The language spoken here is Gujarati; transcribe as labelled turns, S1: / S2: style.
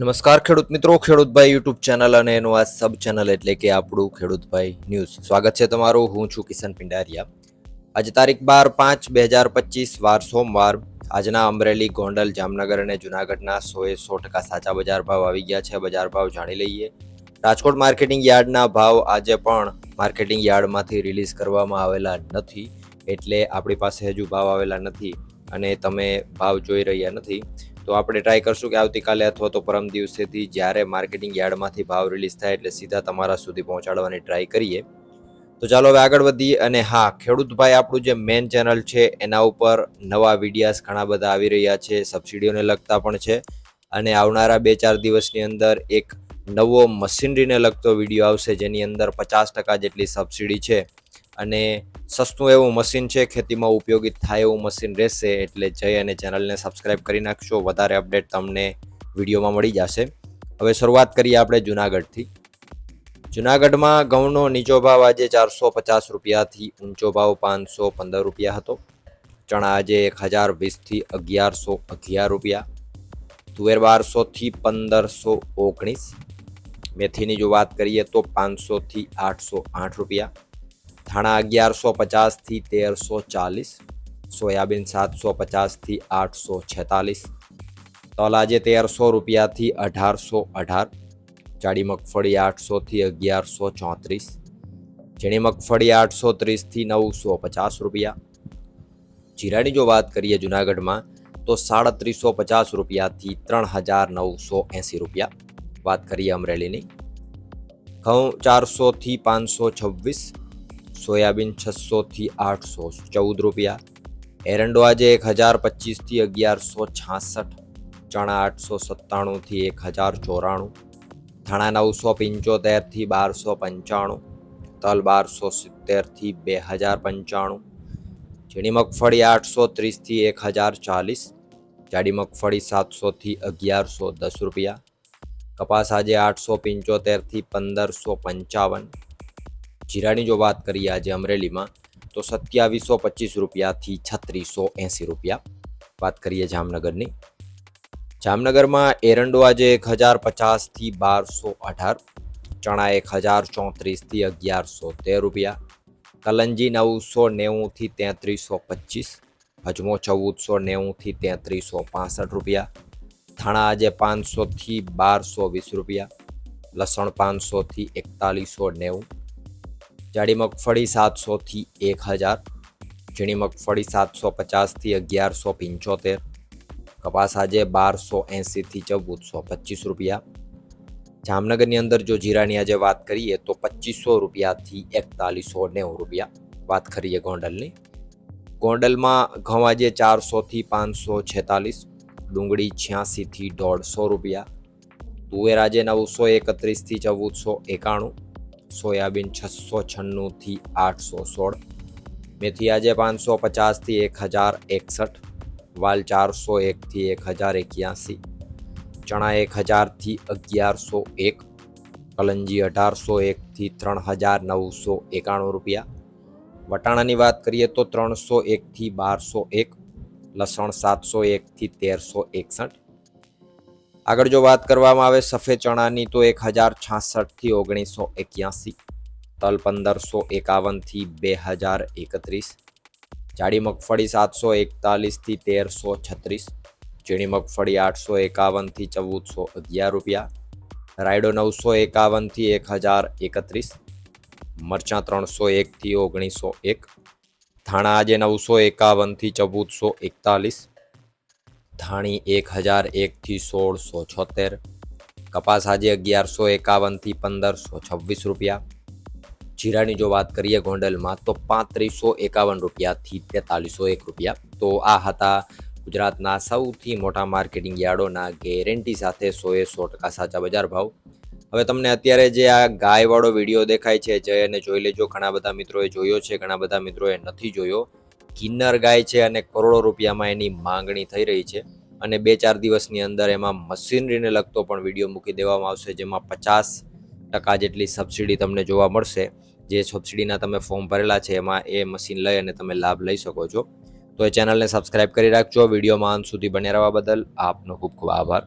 S1: નમસ્કાર ખેડૂત મિત્રો, ખેડૂતભાઈ યુટ્યુબ ચેનલ અને એનું આ સબ ચેનલ એટલે કે આપણું ખેડૂતભાઈ ન્યૂઝ. સ્વાગત છે તમારું, હું છું કિશન પિંડારિયા. આજે તારીખ બાર પાંચ બે હજાર પચીસ, વાર સોમવાર. આજના અમરેલી, ગોંડલ, જામનગર અને જુનાગઢના સોએ સો ટકા સાચા બજાર ભાવ આવી ગયા છે. બજાર ભાવ જાણી લઈએ. રાજકોટ માર્કેટિંગ યાર્ડના ભાવ આજે પણ માર્કેટિંગ યાર્ડમાંથી રિલીઝ કરવામાં આવેલા નથી. એટલે આપણી પાસે હજુ ભાવ આવેલા નથી અને તમે ભાવ જોઈ રહ્યા નથી. તો આપણે ટ્રાય કરશું કે આવતીકાલે અથવા તો પરમ દિવસેથી જ્યારે માર્કેટિંગ યાર્ડમાંથી ભાવ રિલીઝ થાય એટલે સીધા તમારા સુધી પહોંચાડવાની ટ્રાય કરીએ. તો ચાલો હવે આગળ વધીએ અને હા ખેડૂતભાઈ આપણું જે મેન ચેનલ છે, એના ઉપર નવા વિડીયાઝ ઘણા બધા આવી રહ્યા છે સબસિડીઓને લગતા પણ છે અને આવનારા બે ચાર દિવસની અંદર એક નવો મશીનરીને લગતો વીડિયો આવશે જેની અંદર પચાસ ટકા જેટલી સબસિડી છે. અને સસ્તું એવું મશીન છે, ખેતીમાં ઉપયોગી થાય એવું મશીન રહેશે, એટલે જઈ અને ચેનલને સબસ્ક્રાઈબ કરી નાખશો. વધારે અપડેટ તમને વિડીયોમાં મળી જશે. હવે શરૂઆત કરીએ આપણે જુનાગઢથી. જુનાગઢમાં ઘઉંનો નીચો ભાવ આજે ચારસો પચાસ રૂપિયાથી ઊંચો ભાવ પાંચસો પંદર રૂપિયા હતો. ચણા આજે એક હજાર વીસથી અગિયારસો અગિયાર રૂપિયા. તુવેર બારસોથી પંદરસો ઓગણીસ. મેથીની જો વાત કરીએ તો પાંચસોથી આઠસો આઠ રૂપિયા. ધાણા અગિયારસો પચાસથી તેરસો ચાલીસ, સોયાબીન સાતસો પચાસથી આઠસો છેતાલીસ, તલ તેરસો રૂપિયાથી અઢારસો અઢાર, જાડી મગફળી આઠસોથી અગિયારસો ચોત્રીસ, ઝીણી મગફળી આઠસો ત્રીસથી નવસો પચાસ રૂપિયા. જીરાની જો વાત કરીએ જુનાગઢમાં, તો સાડત્રીસો પચાસ રૂપિયાથી ત્રણ હજાર નવસો એંસી રૂપિયા. વાત કરીએ અમરેલીની. ઘઉં ચારસોથી પાંચસો છવ્વીસ સોયાબીન છસોથી આઠસો ચૌદ રૂપિયા. એરંડો આજે એક હજાર પચીસથી અગિયારસો છાસઠ, ચણા આઠસો સત્તાણુંથી એક હજાર ચોરાણું, ધાણા નવસો પંચોતેરથી બારસો પંચાણું, તલ બારસો સિત્તેરથી બે હજાર પંચાણું, ઝીણી મગફળી આઠસો ત્રીસથી એક હજાર ચાલીસ, જાડી મગફળી સાતસોથી અગિયારસો દસ રૂપિયા, કપાસ આજે આઠસો પંચોતેરથી પંદરસો પંચાવન જીરાની જો વાત કરીએ આજે અમરેલીમાં, તો સત્યાવીસો પચીસ રૂપિયાથી છત્રીસો એંસી રૂપિયા વાત કરીએ જામનગરની. જામનગરમાં એરંડો આજે એક હજાર પચાસથી બારસો અઢાર, ચણા એક હજાર ચોત્રીસથી અગિયારસો તેર રૂપિયા, કલંજી નવસો નેવુંથી તેત્રીસો પચીસ, હજમો ચૌદસો નેવુંથી તેત્રીસો પાસઠ રૂપિયા થાણા આજે પાંચસોથી બારસો વીસ રૂપિયા, લસણ પાંચસોથી એકતાલીસો નેવું જાડી મગફળી સાતસોથી એક હજાર, ઝીણી મગફળી સાતસો પચાસથી અગિયારસો પંચોતેર, કપાસ આજે બારસો એંસીથી ચૌદસો પચીસ રૂપિયા. જામનગરની અંદર જો જીરાની આજે વાત કરીએ તો પચીસો રૂપિયાથી એકતાલીસો નેવું રૂપિયા. વાત કરીએ ગોંડલની. ગોંડલમાં ઘઉં આજે ચારસોથી પાંચસો છેતાલીસ, ડુંગળી છ્યાસીથી દોઢસો રૂપિયા. તુવેર આજે નવસો એકત્રીસથી ચૌદસો એકાણું સોયાબીન છસો છન્નુંથી આઠસો સોળ, મેથી આજે પાંચસો પચાસથી એક હજાર એકસઠ, વાલ ચારસો એકથી એક હજાર એક્યાસી, ચણા એક હજારથી અગિયારસો એક, કલંજી અઢારસો એકથી ત્રણ હજાર નવસો એકાણું રૂપિયા. વટાણાની વાત કરીએ તો ત્રણસો એકથી બારસો એક, લસણ સાતસો એકથી તેરસો એકસઠ આગળ જો વાત કરવામાં આવે, સફેદ ચણાની તો એક હજાર છાસઠથી ઓગણીસો એક્યાસી, તલ પંદરસો એકાવનથી બે હજાર એકત્રીસ, જાડી મગફળી સાતસો એકતાલીસથી તેરસો છત્રીસ, ઝીણી મગફળી આઠસો એકાવનથી ચૌદસો અગિયાર રૂપિયા, રાયડો નવસો એકાવનથી એક હજાર એકત્રીસ, મરચાં ત્રણસો એકથી ઓગણીસો એક, ધાણા આજે નવસો એકાવનથી ચૌદસો એકતાલીસ ધાણી એક હજાર એકથી સોળસો છોતેર, કપાસ આજે અગિયારસો એકાવનથી પંદરસો છવ્વીસ રૂપિયા. જીરાની જો વાત કરીએ ગોંડલમાં, તો પાંત્રીસો એકાવન રૂપિયાથી તેતાલીસો એક રૂપિયા. તો આ હતા ગુજરાતના સૌથી મોટા માર્કેટિંગ યાર્ડોના ગેરંટી સાથે સોએ સો ટકા સાચા બજાર ભાવ. હવે તમને અત્યારે જે આ ગાયવાળો વીડિયો દેખાય છે જય અને જોઈ લેજો. ઘણા બધા મિત્રોએ જોયો છે, ઘણા બધા મિત્રોએ નથી જોયો. કિન્નર ગાય છે અને કરોડો રૂપિયામાં એની માંગણી થઈ રહી છે. અને બે ચાર દિવસની અંદર એમાં મશીનરીને લગતો પણ વીડિયો મૂકી દેવામાં આવશે, જેમાં પચાસ ટકા જેટલી સબસિડી તમને જોવા મળશે. જે સબસિડીના તમે ફોર્મ ભરેલા છે, એમાં એ મશીન લઈ અને તમે લાભ લઈ શકો છો. તો એ ચેનલને સબસ્ક્રાઇબ કરી રાખજો. વિડીયોમાં અંત સુધી બને રહેવા બદલ આપનો ખૂબ ખૂબ આભાર.